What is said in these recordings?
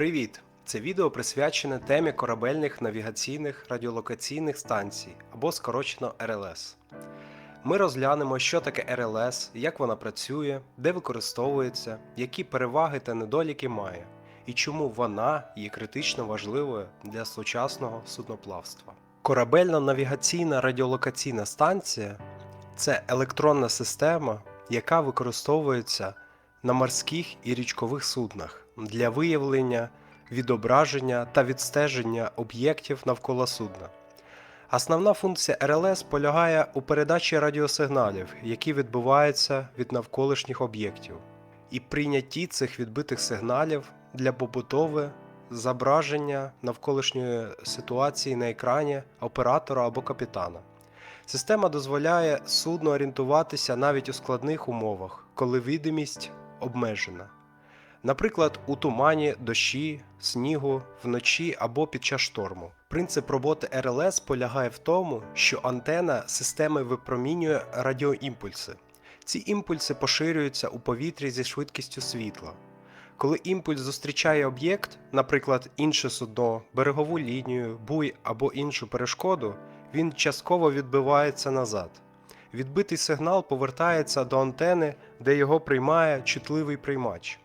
Привіт! Це відео присвячене темі корабельних навігаційних радіолокаційних станцій або скорочено РЛС. Ми розглянемо, що таке РЛС, як вона працює, де використовується, які переваги та недоліки має, і чому вона є критично важливою для сучасного судноплавства. Корабельна навігаційна радіолокаційна станція це електронна система, яка використовується на морських і річкових суднах для виявлення, відображення та відстеження об'єктів навколо судна. Основна функція РЛС полягає у передачі радіосигналів, які відбуваються від навколишніх об'єктів, і прийнятті цих відбитих сигналів для побутове зображення навколишньої ситуації на екрані оператора або капітана. Система дозволяє судну орієнтуватися навіть у складних умовах, коли видимість обмежена. Наприклад, у тумані, дощі, снігу, вночі або під час шторму. Принцип роботи РЛС полягає в тому, що антена системи випромінює радіоімпульси. Ці імпульси поширюються у повітрі зі швидкістю світла. Коли імпульс зустрічає об'єкт, наприклад, інше судно, берегову лінію, буй або іншу перешкоду, він частково відбивається назад. Відбитий сигнал повертається до антени, де його приймає чутливий приймач.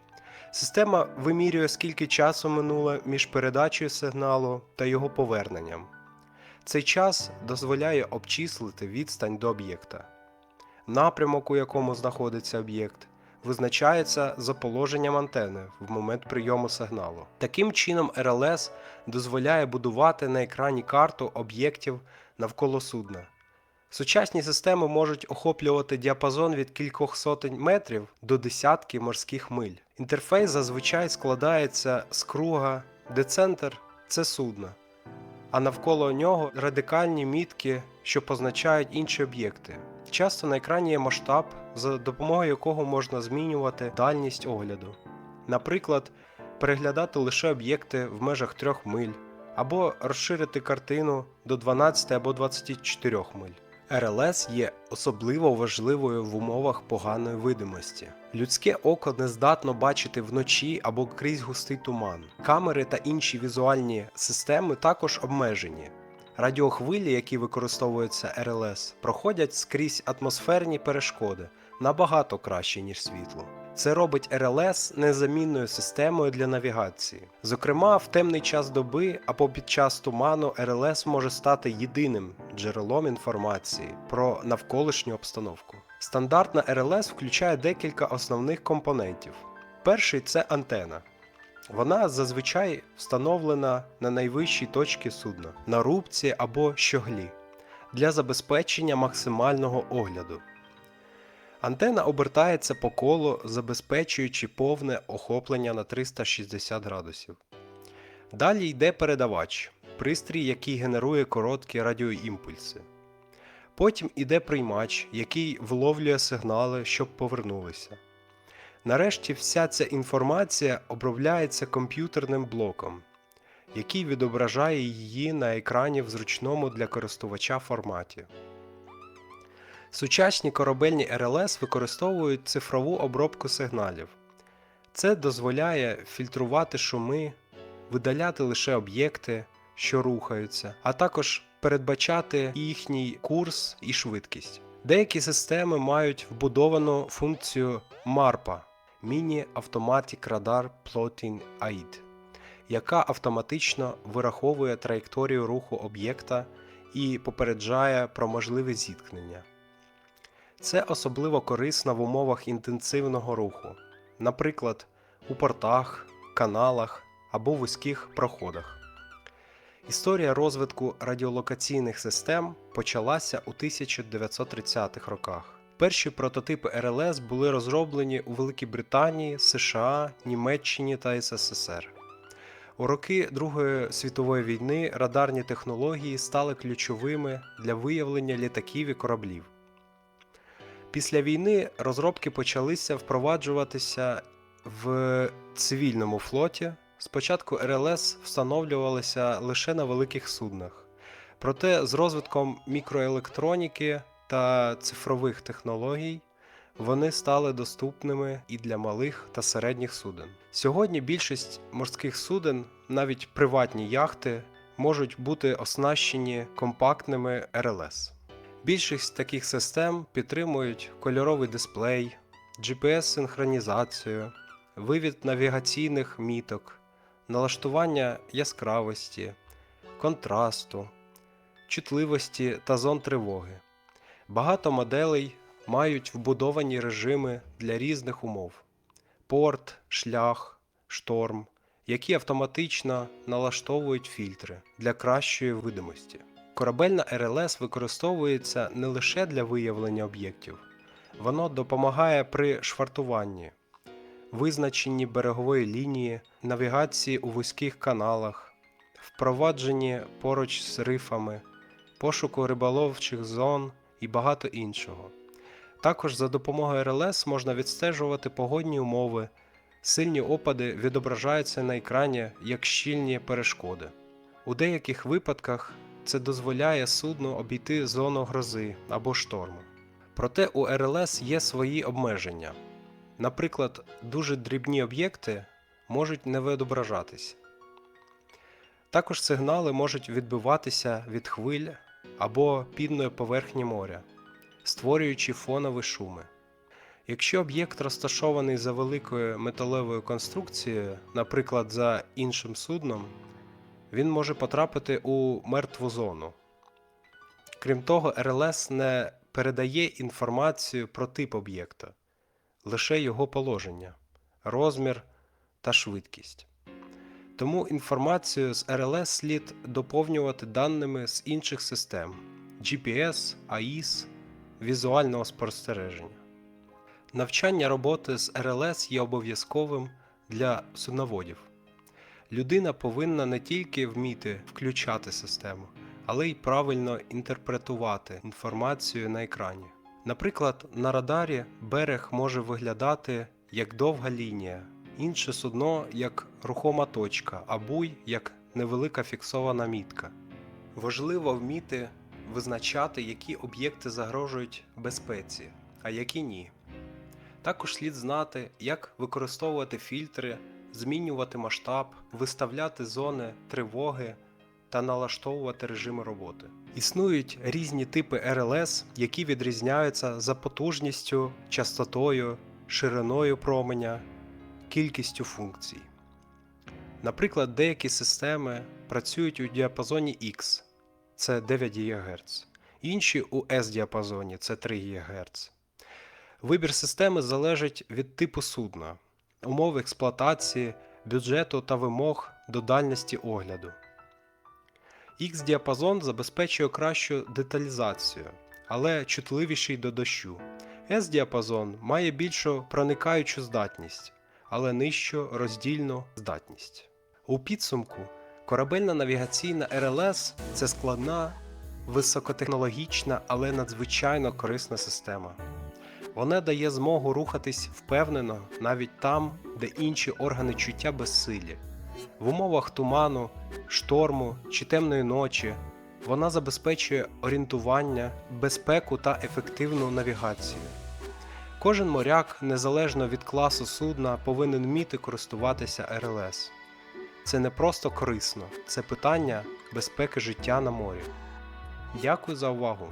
Система вимірює, скільки часу минуло між передачею сигналу та його поверненням. Цей час дозволяє обчислити відстань до об'єкта. Напрямок, у якому знаходиться об'єкт, визначається за положенням антени в момент прийому сигналу. Таким чином, РЛС дозволяє будувати на екрані карту об'єктів навколо судна. Сучасні системи можуть охоплювати діапазон від кількох сотень метрів до десятки морських миль. Інтерфейс зазвичай складається з круга, де центр це судно, а навколо нього радикальні мітки, що позначають інші об'єкти. Часто на екрані є масштаб, за допомогою якого можна змінювати дальність огляду. Наприклад, переглядати лише об'єкти в межах 3 миль, або розширити картину до 12 або 24 миль. РЛС є особливо важливою в умовах поганої видимості. Людське око не здатно бачити вночі або крізь густий туман. Камери та інші візуальні системи також обмежені. Радіохвилі, які використовуються РЛС, проходять скрізь атмосферні перешкоди набагато краще, ніж світло. Це робить РЛС незамінною системою для навігації. Зокрема, в темний час доби або під час туману РЛС може стати єдиним джерелом інформації про навколишню обстановку. Стандартна РЛС включає декілька основних компонентів. Перший це антена. Вона зазвичай встановлена на найвищій точці судна, на рубці або щоглі, для забезпечення максимального огляду. Антена обертається по колу, забезпечуючи повне охоплення на 360 градусів. Далі йде передавач, пристрій, який генерує короткі радіоімпульси. Потім іде приймач, який вловлює сигнали, щоб повернулися. Нарешті вся ця інформація обробляється комп'ютерним блоком, який відображає її на екрані в зручному для користувача форматі. Сучасні корабельні РЛС використовують цифрову обробку сигналів. Це дозволяє фільтрувати шуми, видаляти лише об'єкти, що рухаються, а також передбачати їхній курс і швидкість. Деякі системи мають вбудовану функцію MARPA Mini Automatic Radar Plotting Aid, яка автоматично вираховує траєкторію руху об'єкта і попереджає про можливе зіткнення. Це особливо корисно в умовах інтенсивного руху, наприклад, у портах, каналах або вузьких проходах. Історія розвитку радіолокаційних систем почалася у 1930-х роках. Перші прототипи РЛС були розроблені у Великій Британії, США, Німеччині та СССР. У роки Другої світової війни радарні технології стали ключовими для виявлення літаків і кораблів. Після війни розробки почалися впроваджуватися в цивільному флоті. Спочатку РЛС встановлювалися лише на великих суднах. Проте з розвитком мікроелектроніки та цифрових технологій вони стали доступними і для малих та середніх суден. Сьогодні більшість морських суден, навіть приватні яхти, можуть бути оснащені компактними РЛС. Більшість таких систем підтримують кольоровий дисплей, GPS-синхронізацію, вивід навігаційних міток, налаштування яскравості, контрасту, чутливості та зон тривоги. Багато моделей мають вбудовані режими для різних умов: порт, шлях, шторм, які автоматично налаштовують фільтри для кращої видимості. Корабельна РЛС використовується не лише для виявлення об'єктів, воно допомагає при швартуванні, визначенні берегової лінії, навігації у вузьких каналах, впровадженні поруч з рифами, пошуку риболовчих зон і багато іншого. Також за допомогою РЛС можна відстежувати погодні умови, сильні опади відображаються на екрані як щільні перешкоди. У деяких випадках це дозволяє судну обійти зону грози або шторму. Проте у РЛС є свої обмеження. Наприклад, дуже дрібні об'єкти можуть не відображатись. Також сигнали можуть відбиватися від хвиль або підної поверхні моря, створюючи фонові шуми. Якщо об'єкт розташований за великою металевою конструкцією, наприклад, за іншим судном, він може потрапити у мертву зону. Крім того, РЛС не передає інформацію про тип об'єкта, лише його положення, розмір та швидкість. Тому інформацію з РЛС слід доповнювати даними з інших систем GPS, AIS, візуального спостереження. Навчання роботи з РЛС є обов'язковим для судноводів. Людина повинна не тільки вміти включати систему, але й правильно інтерпретувати інформацію на екрані. Наприклад, на радарі берег може виглядати як довга лінія, інше судно як рухома точка, а буй як невелика фіксована мітка. Важливо вміти визначати, які об'єкти загрожують безпеці, а які ні. Також слід знати, як використовувати фільтри, змінювати масштаб, виставляти зони тривоги та налаштовувати режими роботи. Існують різні типи РЛС, які відрізняються за потужністю, частотою, шириною променя, кількістю функцій. Наприклад, деякі системи працюють у діапазоні X це 9 ГГц, інші у S діапазоні це 3 ГГц. Вибір системи залежить від типу судна, умов експлуатації, бюджету та вимог до дальності огляду. X-діапазон забезпечує кращу деталізацію, але чутливіший до дощу. S-діапазон має більшу проникаючу здатність, але нижчу роздільну здатність. У підсумку корабельна навігаційна РЛС це складна, високотехнологічна, але надзвичайно корисна система. Вона дає змогу рухатись впевнено навіть там, де інші органи чуття безсилі. В умовах туману, шторму чи темної ночі вона забезпечує орієнтування, безпеку та ефективну навігацію. Кожен моряк, незалежно від класу судна, повинен вміти користуватися РЛС. Це не просто корисно, це питання безпеки життя на морі. Дякую за увагу!